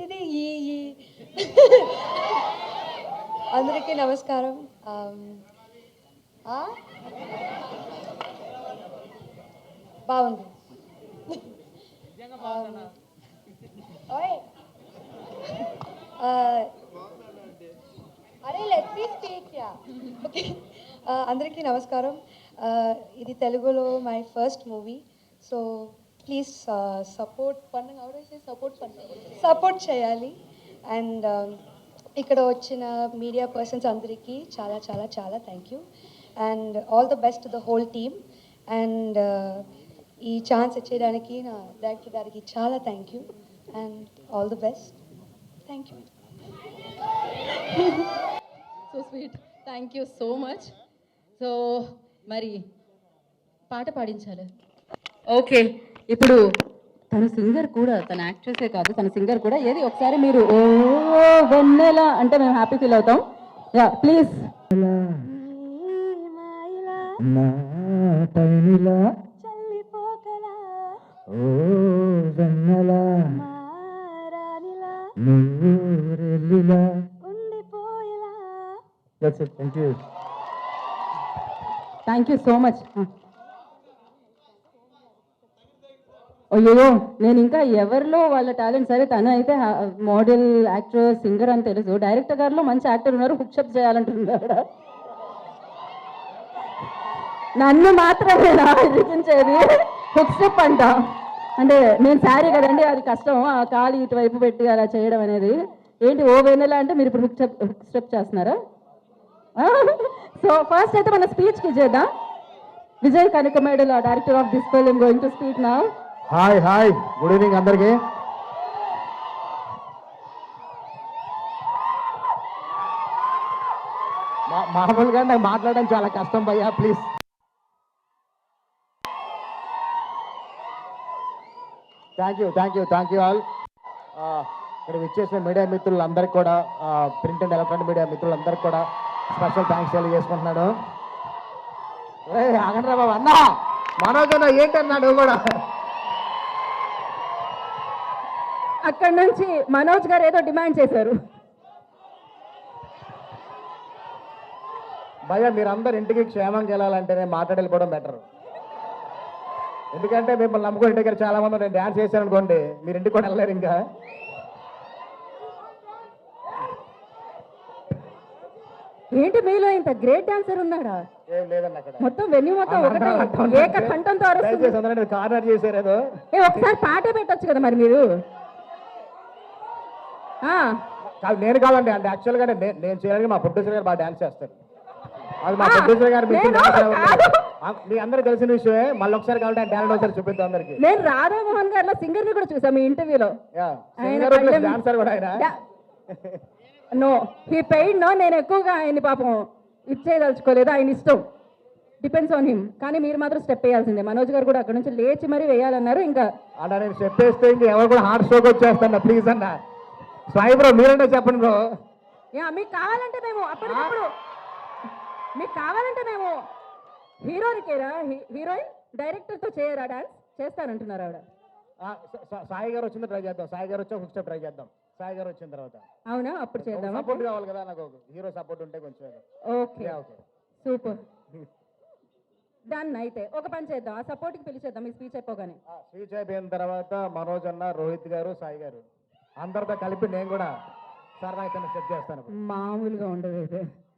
ఏంటిది? ఈ ఈ. అందరికీ నమస్కారం. బాగుంది. అరే let me speak yeah okay అందరికీ నమస్కారం. ఇది తెలుగులో my first movie. So please support పండుగ ఆవిడైతే సపోర్ట్ పండుగ సపోర్ట్ చేయాలి. అండ్ ఇక్కడ వచ్చిన మీడియా పర్సన్స్ అందరికీ చాలా చాలా చాలా thank you and all the best the whole team and ఈ ఛాన్స్ ఇచ్చేయడానికి నా డైరెక్టర్ గారికి చాలా thank you and all the best thank you so sweet thank you so much so మరి పాట పాడించాలి. ఓకే ఇప్పుడు తన సింగర్ కూడా తన యాక్ట్రెసే కాదు తన సింగర్ కూడా ఏది ఒకసారి మీరు ఓ వెన్నెల అంటే మేము హ్యాపీ ఫీల్ అవుతాం. Yeah please thank you so much అయ్యో నేను ఇంకా ఎవరిలో వాళ్ళ టాలెంట్ సరే తను అయితే మోడల్ యాక్టర్ సింగర్ అని తెలుసు. డైరెక్టర్ గారిలో మంచి యాక్టర్ ఉన్నారు హుక్షప్ చేయాలంటున్నారు నన్ను మాత్రమే ఇరికించేది హుక్స్టెప్ అంట. అంటే నేను శారీ కదండి అది కష్టం. ఆ కాలు ఇటువైపు పెట్టి అలా చేయడం అనేది. ఏంటి ఓ వెన్నెల అంటే మీరు ఇప్పుడు హుక్ స్టెప్ హుక్ స్టెప్ చేస్తున్నారా? సో ఫస్ట్ అయితే మన స్పీచ్కి చేద్దాం. Vijay Kanakamedala director of this film going to speak నా హాయ్ హాయ్. గుడ్ ఈవినింగ్ అందరికి. మామూలుగా నాకు మాట్లాడడం చాలా కష్టం భయ్యా please thank you thank you thank you all ఇక్కడ విచ్చేసిన మీడియా మిత్రులందరికీ కూడా ప్రింట్ అండ్ ఎలక్ట్రానిక్ మీడియా మిత్రులందరికీ కూడా స్పెషల్ థ్యాంక్స్ తెలియజేసుకుంటున్నాను. ఏ ఆగండి బాబు అన్న! మనోజ్ అన్న ఏంటన్నాడు కూడా? అక్కడ నుంచి మనోజ్ గారు ఏదో డిమాండ్ చేశారు. భయ మీరందరు ఇంటికి క్షేమంగా వెళ్ళాలంటేనే మాట్లాడి వెళ్ళిపోవడం బెటర్ ఎందుకంటే మిమ్మల్ని నమ్ముకుని ఇంటి దగ్గర చాలా మంది నేను డ్యాన్స్ చేశాను అనుకోండి మీరు ఇంటికి కూడా వెళ్ళలేరు ఇంకా. ఏంటి మీలో ఇంత గ్రేట్ డాన్సర్ ఉన్నాడా? ఏం లేదండి అక్కడ. మొత్తం వెన్యూ మొత్తం ఒకటి ఏక కంఠంతో అరుస్తుంది దయచేసి అందరూ కార్నర్ చేశారు ఏదో. ఏ ఒకసారి పాటే పెట్టొచ్చు కదా మరి మీరు? కాదు నేను కాదండి. అంటే యాక్చువల్గా నేను నేను చేయడానికి మా ప్రొడ్యూసర్ గారు బాగా డాన్స్ చేస్తారు. అది మా ప్రొడ్యూసర్ గారు మీ అందరూ తెలిసిన విషయమే మళ్ళీ ఒకసారి కావాలంటే టాలెంట్ ఒకసారి చూపిద్దాం అందరికి. నేను రాధామోహన్ గారిలో సింగర్ని కూడా చూసాం మీ ఇంటర్వ్యూలో డాన్సర్ కూడా ఆయన. నో హీ పెయిడ్ నో నేను ఎక్కువగా ఆయన్ని పాపం ఇచ్చేయదలుచుకోలేదు ఆయన ఇష్టం. డిపెండ్స్ ఆన్ హిమ్ కానీ మీరు మాత్రం స్టెప్ వేయాల్సిందే. మనోజ్ గారు కూడా అక్కడ నుంచి లేచి మరీ వేయాలన్నారు. ఇంకా అన్న నేను చెప్పేస్తే ఇంక ఎవరు కూడా హార్ట్ స్ట్రోక్ వచ్చేస్తాను ప్లీజ్ అన్న. సాయి బ్రో మీరంటే చెప్పండి బ్రో. యా మీకు కావాలంటే మేము అప్పటికప్పుడు మీకు కావాలంటే మేము హీరోనికేరా హీరోయిన్ డైరెక్టర్తో చేయరా డాన్స్? చేస్తానంటున్నారు ఆవిడ. సాయి గారు వచ్చింది ట్రై చేద్దాం. సాయి గారు వచ్చా హుక్ ట్రై చేద్దాం. సాయి గారు వచ్చిన తర్వాత. అవునా? అప్పుడు చేద్దామా? సపోర్ట్ కావాలి కదా నాకు. హీరో సపోర్ట్ ఉంటే కొంచెం ఓకే. okay. సూపర్. డన్ అయితే. ఒక పని చేద్దాం. ఆ సపోర్ట్కి పిలిచేద్దాం. మీ స్పీచ్ అయిపోగానే. స్పీచ్ అయిపోయిన తర్వాత మనోజ్ అన్న రోహిత్ గారు సాయి గారు. అందరితో కలిపి నేను కూడా సరదాగా సెట్ చేస్తాను. మామూలుగా ఉండదు. అయితే